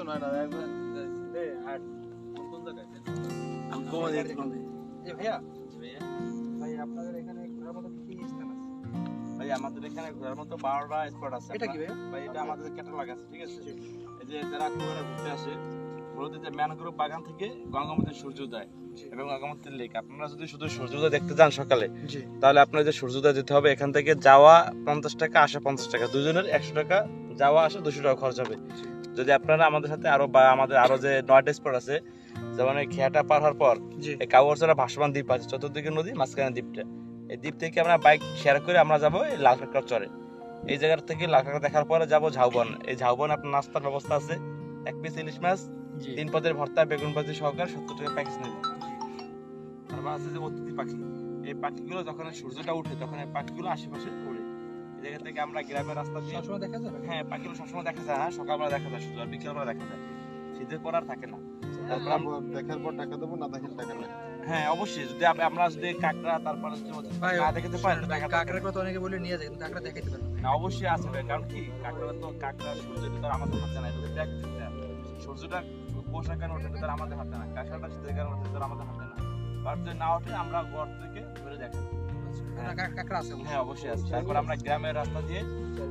তো নয় না একবার কোন জায়গায়? এই ভাইয়া? ভাই আপনাদের এখানে ঘোরার মতো কি কি স্থান আছে? ভাই আমাদের এখানে ঘোরার মতো বারোটা স্পট আছে। এটা কি ভাই এটা আমাদের ক্যাটালগ আছে ঠিক আছে? এই যে যারা কুয়ারা ঘুরতে আসে মূলত যে ম্যানগ্রোভ বাগান থেকে সূর্যোদয় এবং লেক আপনারা যদি শুধু সূর্যোদয় দেখতে যান সকালে তাহলে আপনার যে সূর্যোদয় যেতে হবে এখান থেকে যাওয়া পঞ্চাশ টাকা আসা পঞ্চাশ টাকা। দুজনের একশো টাকা যাওয়া আসা দুশো টাকা খরচ হবে। যদি আপনারা আমাদের সাথে আরও বা আমাদের আরও যে নয়টা স্পট আছে যেমন এই খেয়াটা পার হওয়ার পর এই কাগজরা ভাসমান দ্বীপ আছে চতুর্দিকে নদী মাঝখানে দ্বীপটা। এই দ্বীপ থেকে আমরা বাইক শেয়ার করে আমরা যাব এই লাল কাঁকড়া চরে। এই জায়গা থেকে লাল কাঁকড়া দেখার পরে যাব ঝাউবন। এই ঝাউবন আপনার নাস্তার ব্যবস্থা আছে। এক পিস ইলিশ মাছ তিন পদের ভর্তা বেগুন ভাজি সহকার সত্তর টাকা প্যাকেজ নেবে। তারপর আছে যে অতিথি পাখি। এই পাখিগুলো যখন সূর্যটা উঠে তখন এই পাখিগুলো আশেপাশে উড়ে জায়গা থেকে আমরা গ্রামের রাস্তা দিয়ে সবসময় দেখা যাবে? হ্যাঁ পাখিগুলো সবসময় দেখা যায় হ্যাঁ? সকালবেলা দেখা যায় শুধু আর বিকেলবেলা দেখা যায়। শীতের পর আর থাকে না। তারপর আমরা- দেখার পর টাকা দেবো না টাকা হ্যাঁ অবশ্যই। যদি আমরা যদি কাঁকড়া তারপরে না দেখাতে পারি কথা অনেকে বলে নিয়ে যায় কিন্তু কাঁকড়া দেখাইতে পারে না। না অবশ্যই আছে ভাই কারণ কি? কাঁকড়া তো কাঁকড়া সূর্য তো আমাদের হাতে নাই এটা দেখ সূর্যটা কারণে ওঠে তো আর আমাদের হাতে না কাঁকড়াটা শীতের কারণে ওঠে তো আমাদের হাতে না আর যদি না ওঠে আমরা ঘর থেকে ধরে না, কাঁকড়া আছে হ্যাঁ। অবশ্যই আছে। তারপর আমরা গ্রামের রাস্তা দিয়ে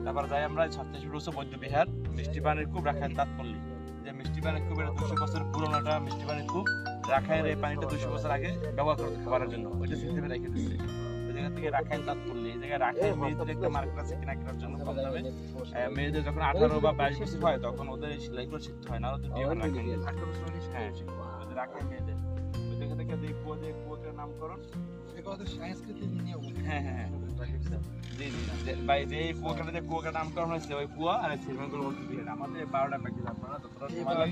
তারপর যাই আমরা ছত্রিশ রুসো বৈদ্য বিহার। মিষ্টি পানির খুব রাখায় তাৎপল্লী যে মিষ্টি পানির খুব এটা দুশো বছর পুরোনো একটা মিষ্টি পানির খুব রাখায়ের এই পানিটা দুশো বছর আগে ব্যবহার করতে খাবারের জন্য। ওইটা সিস্টেমে রেখে দিচ্ছে জায়গা থেকে রাখাইন তাৎপল্য এই জায়গায় রাখাইন মেয়েদের একটা মার্কেট আছে কিনা কেনার জন্য কম দামে মেয়েদের যখন আঠারো বা বাইশ বছর হয় তখন ওদের এই সেলাইগুলো শিখতে হয় না। ওদের বিয়ে হয়। হ্যাঁ ওদের মেয়েদের। দেখব নামকরণ? এগুলো তো সাংস্কৃতিক নিয়ম হ্যাঁ হ্যাঁ হ্যাঁ। জি জি ভাই যে এই কুয়াকাটা যে কুয়াকাটা নামকরণ হয়েছে ওই কুয়া আর এই দিয়ে আমাদের বারোটা প্যাকেজ আপনারা সময়?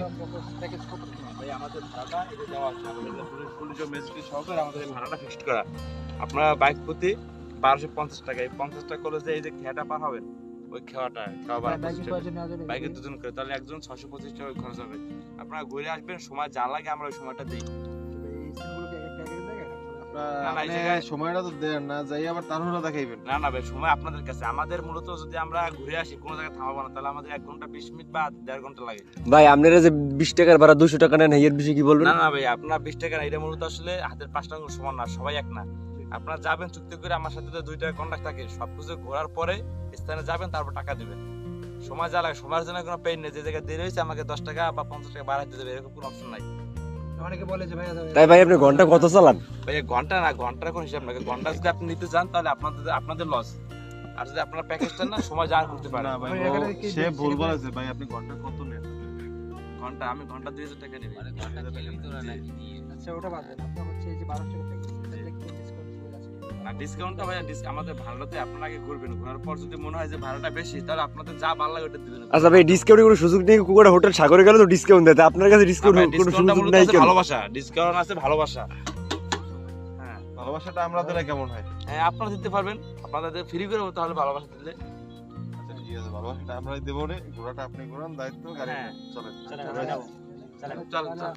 ভাই আমাদের ভাড়াটা এটা দেওয়া আছে পুলিশ পুলিশ ও ম্যাজিস্ট্রেট সহকারে আমাদের এই ভাড়াটা ফিক্সড করা। আপনারা বাইক প্রতি বারোশো পঞ্চাশ টাকা এই পঞ্চাশ টাকা করলে যে এই যে খেয়াটা পার হবেন ওই খাওয়াটা খাওয়া? বাইকে দুজন করে তাহলে একজন ছশো পঁচিশ টাকা খরচ হবে। আপনারা ঘুরে আসবেন সময় যা লাগে আমরা ওই সময়টা দিই। সময়টা তো দেন না যাই আবার তাড়াহুড়া দেখাইবেন। না না ভাই সময় আপনাদের কাছে। আমাদের মূলত যদি আমরা ঘুরে আসি কোনো জায়গায় থামাবো না তাহলে আমাদের এক ঘণ্টা বিশ মিনিট বা দেড় ঘণ্টা লাগে। ভাই আপনারা যে বিশ টাকার ভাড়া দুশো টাকা নেন এর বিষয়ে কি বলবেন? না না ভাই আপনার বিশ টাকা এটা মূলত আসলে হাতের পাঁচটা আঙুল সমান না সবাই এক না। আপনারা যাবেন চুক্তি করে আমার সাথে তো দুই টাকা কন্ট্যাক্ট থাকে সবকিছু ঘোরার পরে স্থানে যাবেন তারপর টাকা দিবেন। সময় যা লাগে সময়ের জন্য কোনো পেইন নেই যে জায়গায় দেরি হয়েছে আমাকে দশ টাকা বা পঞ্চাশ টাকা বাড়াইতে দেবে এরকম কোনো অপশন নাই। অনেকে বলে যে ভাইয়া তাই ভাই আপনি ঘণ্টা কত চালান? ভাই ঘণ্টা না ঘণ্টার কোনো হিসাব না ঘণ্টা যদি আপনি নিতে চান তাহলে আপনাদের আপনাদের লস আর যদি আপনার প্যাকেজটা না সময় যা করতে পারেন। না ভাই সে ভুল বলেছে ভাই আপনি ঘণ্টা কত নেন? ঘণ্টা আমি ঘণ্টা দুই হাজার টাকা নিবি। আচ্ছা ওটা বাদ দেন। আপনার হচ্ছে এই যে বারোশো টাকা না ডিসকাউন্টটা ভাই আমাদের ভাড়াতে আপনারা আগে ঘুরবেন। ঘোরার পর যদি মনে হয় যে ভাড়াটা বেশি তাহলে আপনাদের যা ভালো লাগে ওটা দিবেন। আচ্ছা ভাই ডিসকাউন্টের কোনো সুযোগ নেই? কুকুরা হোটেল সাগরে গেলে তো ডিসকাউন্ট দেয়। আপনার কাছে ডিসকাউন্ট কোনো সুযোগ নাই কেন? ভালোবাসা। ডিসকাউন্ট আছে ভালোবাসা। হ্যাঁ ভালোবাসাটা আমরা দিলে কেমন হয়? হ্যাঁ আপনারা দিতে পারবেন। আপনাদের ফ্রি করে তাহলে ভালোবাসা দিলে। আচ্ছা ঠিক আছে ভালোবাসাটা আমরাই দেবো রে ঘোড়াটা আপনি ঘোরান দায়িত্ব গাড়ি হ্যাঁ। চলেন। চল চল